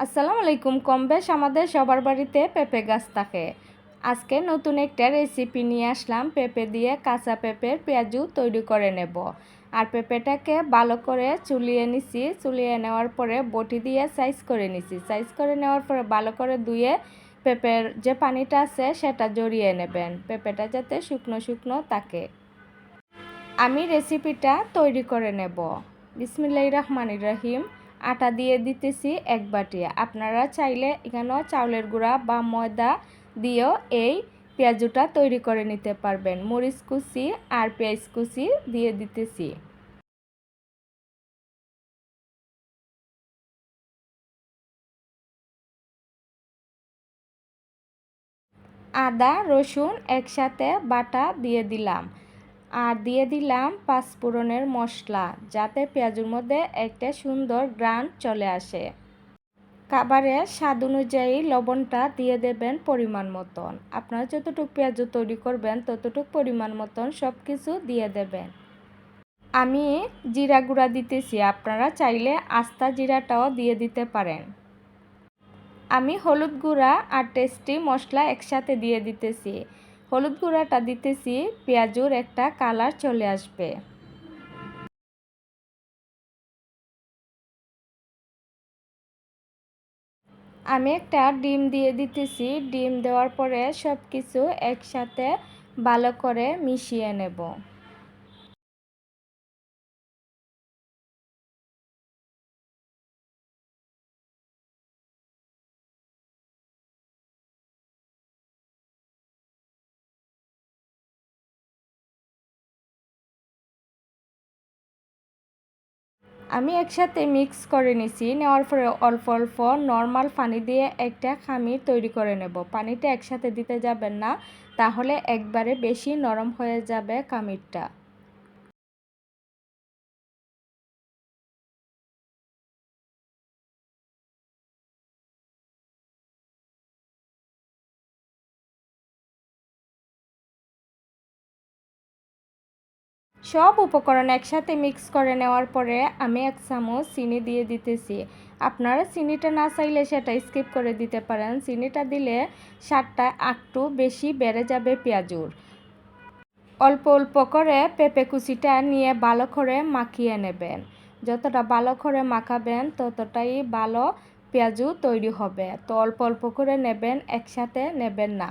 আসসালামু আলাইকুম, কম বেশ আমাদের সবার বাড়িতে পেঁপে গাছ থাকে। আজকে নতুন একটা রেসিপি নিয়ে আসলাম, পেঁপে দিয়ে কাঁচা পেঁপের পেঁয়াজু তৈরি করে নেব। আর পেঁপেটাকে ভালো করে চুলিয়ে নিছি, চুলিয়ে নেওয়ার পরে বটি দিয়ে সাইজ করে নিছি। সাইজ করে নেওয়ার পরে ভালো করে ধুয়ে পেঁপের যে পানিটা আছে সেটা জড়িয়ে নেবেন, পেঁপেটা যাতে শুকনো শুকনো থাকে। আমি রেসিপিটা তৈরি করে নেব। বিসমিল্লাহ রহমানির রহিম। আটা দিয়ে দিতেছি এক বাটি। আপনারা চাইলে এখানেও চাউলের গুঁড়া বা ময়দা দিয়েও এই পেঁয়াজুটা তৈরি করে নিতে পারবেন। মরিচ কুচি আর পেঁয়াজ কুচি দিয়ে দিতেছি। আদা, রসুন একসাথে বাটা দিয়ে দিলাম। আর দিয়ে দিলাম পাঁচফোড়নের মশলা, যাতে পেঁয়াজের মধ্যে একটা সুন্দর গ্রান চলে আসে। খাবারের স্বাদ অনুযায়ী লবণটা দিয়ে দেবেন পরিমাণ মতন। আপনারা যতটুকু পেঁয়াজ তৈরি করবেন, ততটুকু পরিমাণ মতন সব কিছু দিয়ে দেবেন। আমি জিরা গুঁড়া দিতেছি, আপনারা চাইলে আস্তা জিরাটাও দিয়ে দিতে পারেন। আমি হলুদ গুঁড়া আর টেস্টি মশলা একসাথে দিয়ে দিতেছি। হলুদ গুঁড়াটা দিতেছি, পেঁয়াজুর একটা কালার চলে আসবে। আমি একটা ডিম দিয়ে দিতেছি, ডিম দেওয়ার পরে সব কিছু একসাথে ভালো করে মিশিয়ে নেব। আমি একসাথে মিক্স করে নিছি। নেওয়ার পরে অল্প অল্প নর্মাল পানি দিয়ে একটা খামির তৈরি করে নেব। পানিটা একসাথে দিতে যাবেন না, তাহলে একবারে বেশি নরম হয়ে যাবে খামিরটা। সব উপকরণ একসাথে মিক্স করে নেওয়ার পরে আমি এক চামচ চিনি দিয়ে দিতেছি। আপনারা চিনিটা না চাইলে সেটা স্কিপ করে দিতে পারেন। চিনিটা দিলে স্বাদটা একটু বেশি বেড়ে যাবে পেঁয়াজুর। অল্প অল্প করে পেঁপে কুচিটা নিয়ে ভালো করে মাখিয়ে নেবেন। যতটা ভালো করে মাখাবেন ততটাই ভালো পেঁয়াজু তৈরি হবে। তো অল্প অল্প করে নেবেন, একসাথে নেবেন না।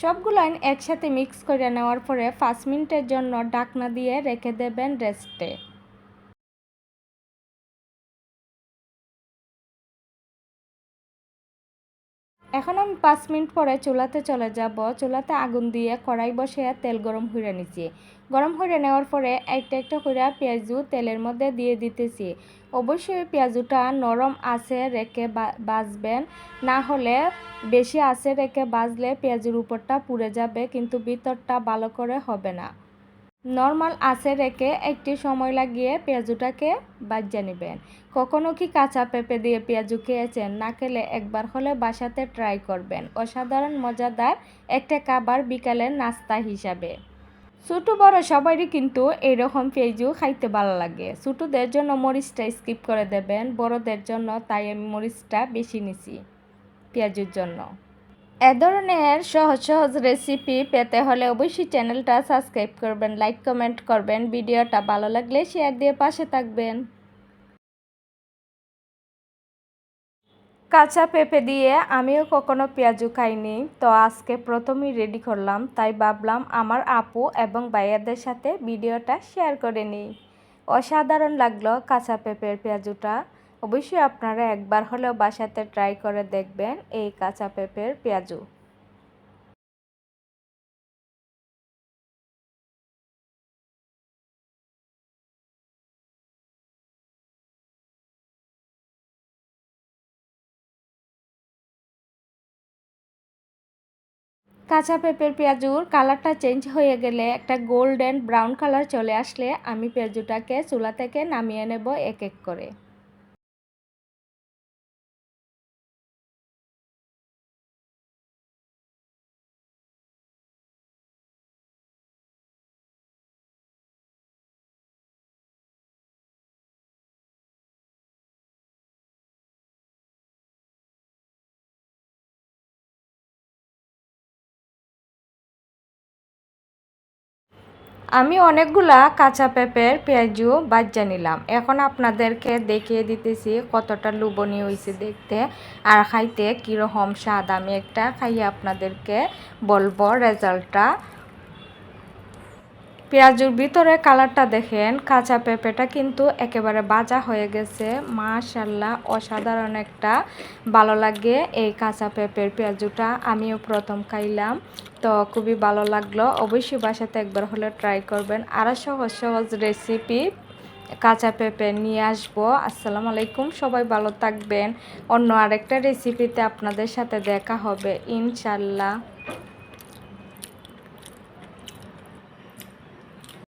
সবগুলো একসাথে মিক্স করে নেওয়ার পরে পাঁচ মিনিটের জন্য ডাকনা দিয়ে রেখে দেবেন রেস্টে। এখন আমি পাঁচ মিনিট পরে চুলাতে চলে যাব। চুলাতে আগুন দিয়ে কড়াই বসে তেল গরম হয়ে নিচ্ছি। গরম করে নেওয়ার পরে একটা একটা করে পেঁয়াজু তেলের মধ্যে দিয়ে দিতেছি। অবশ্যই পেঁয়াজুটা নরম আছে রেখে বাজবেন। না হলে বেশি আছে রেখে বাজলে পেঁয়াজের উপরটা পুড়ে যাবে, কিন্তু ভিতরটা ভালো করে হবে না। নর্মাল আছে রেখে একটি সময় লাগিয়ে পেঁয়াজুটাকে বাজিয়ে নেবেন। কখনো কি কাঁচা পেঁপে দিয়ে পেঁয়াজু খেয়েছেন? না খেলে একবার হলে বাসাতে ট্রাই করবেন। অসাধারণ, মজাদার একটা খাবার বিকালের নাস্তা হিসাবে। ছোটো বড় সবারই কিন্তু এইরকম পেঁয়াজু খাইতে ভালো লাগে। ছোটদের জন্য মরিচটা স্কিপ করে দেবেন, বড়দের জন্য তাই আমি মরিচটা বেশি নিছি পেঁয়াজুর জন্য। এ ধরনের সহজ সহজ রেসিপি পেতে হলে অবশ্যই চ্যানেলটা সাবস্ক্রাইব করবেন লাইক কমেন্ট করবেন, ভিডিওটা ভালো লাগলে শেয়ার দিয়ে পাশে থাকবেন। কাঁচা পেঁপে দিয়ে আমিও কখনো পেঁয়াজু খাইনি। তো আজকে প্রথমেই রেডি করলাম, তাই ভাবলাম আমার আপু এবং ভাইয়াদের সাথে ভিডিওটা শেয়ার করে নিই। অসাধারণ লাগল কাঁচা পেঁপের পেঁয়াজুটা। অবশ্যই আপনারা একবার হলেও বাসাতে ট্রাই করে দেখবেন এই কাঁচা পেঁপের পেঁয়াজু। কাঁচা পেঁপের পেঁয়াজুর কালারটা চেঞ্জ হয়ে গেলে একটা গোল্ডেন ব্রাউন কালার চলে আসলে আমি পেঁয়াজুটাকে চুলা থেকে নামিয়ে নেব এক এক করে। আমি অনেকগুলা কাঁচা পেঁপের পেঁয়াজু বাজ্যা নিলাম। এখন আপনাদেরকে দেখিয়ে দিতেছি কতটা লুবনি হয়েছে দেখতে আর খাইতে কীরকম স্বাদ। আমি একটা খাইয়ে আপনাদেরকে বলব রেজাল্টটা। পেঁয়াজুর ভিতরে কালারটা দেখেন, কাঁচা পেঁপেটা কিন্তু একেবারে বাজা হয়ে গেছে। মাশাল্লাহ অসাধারণ একটা, ভালো লাগে এই কাঁচা পেঁপের পেঁয়াজুটা। আমিও প্রথম খাইলাম, তো খুবই ভালো লাগল। অবশ্যই বাসাতে একবার হলে ট্রাই করবেন। আরও সহজ সহজ রেসিপি কাঁচা পেঁপে নিয়ে আসব। আসসালামু আলাইকুম, সবাই ভালো থাকবেন। অন্য আরেকটা রেসিপিতে আপনাদের সাথে দেখা হবে ইনশাল্লাহ